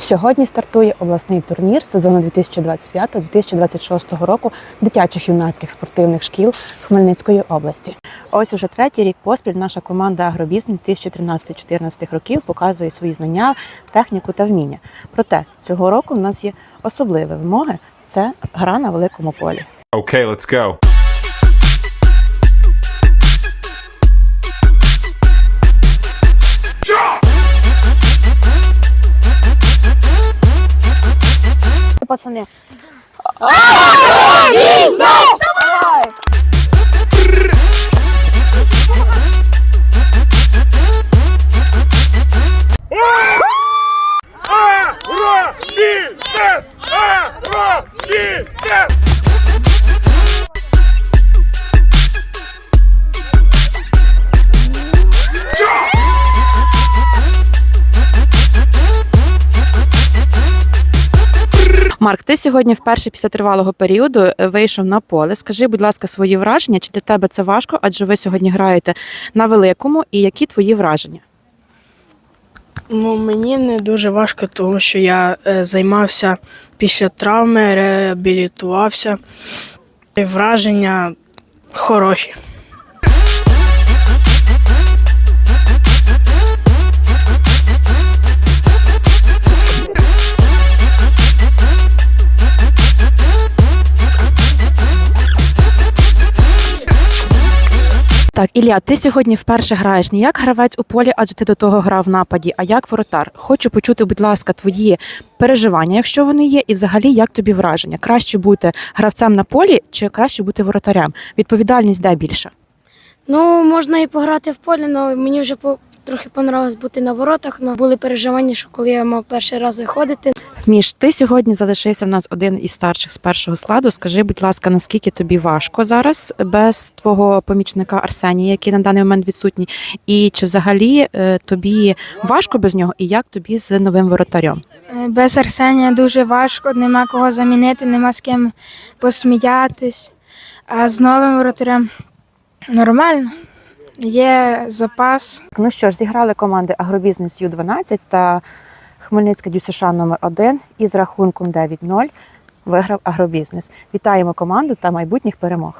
Сьогодні стартує обласний турнір сезону 2025-2026 року дитячих юнацьких спортивних шкіл Хмельницької області. Ось уже третій рік поспіль наша команда Агробізнес 2013-2014 років показує свої знання, техніку та вміння. Проте цього року в нас є особливі вимоги це гра на великому полі. Okay, let's go. Пацани, Марк, ти сьогодні вперше після тривалого періоду е, вийшов на поле. Скажи, будь ласка, свої враження, чи для тебе це важко, адже ви сьогодні граєте на великому, і які твої враження? Ну, мені не дуже важко, тому що я е, займався після травми, реабілітувався. Враження хороші. Так, Ілля, ти сьогодні вперше граєш не як гравець у полі, адже ти до того грав в нападі, а як воротар. Хочу почути, будь ласка, твої переживання, якщо вони є, і взагалі як тобі враження? Краще бути гравцем на полі чи краще бути воротарем? Відповідальність де більше? Ну, можна і пограти в полі, але мені вже по, трохи понравилось бути на воротах. Ну, були переживання, що коли я мав перший раз виходити. Міш, ти сьогодні залишився в нас один із старших з першого складу. Скажи, будь ласка, наскільки тобі важко зараз без твого помічника Арсенія, який на даний момент відсутній, і чи взагалі е, тобі важко без нього, і як тобі з новим воротарем? Е, Без Арсенія дуже важко, нема кого замінити, нема з ким посміятись. А з новим воротарем нормально. Є запас. Ну що ж, зіграли команди Агробізнес Ю-12 та Хмельницька ДЮСШ номер 1 із рахунком 9-0 виграв Агробізнес. Вітаємо команду та майбутніх перемог.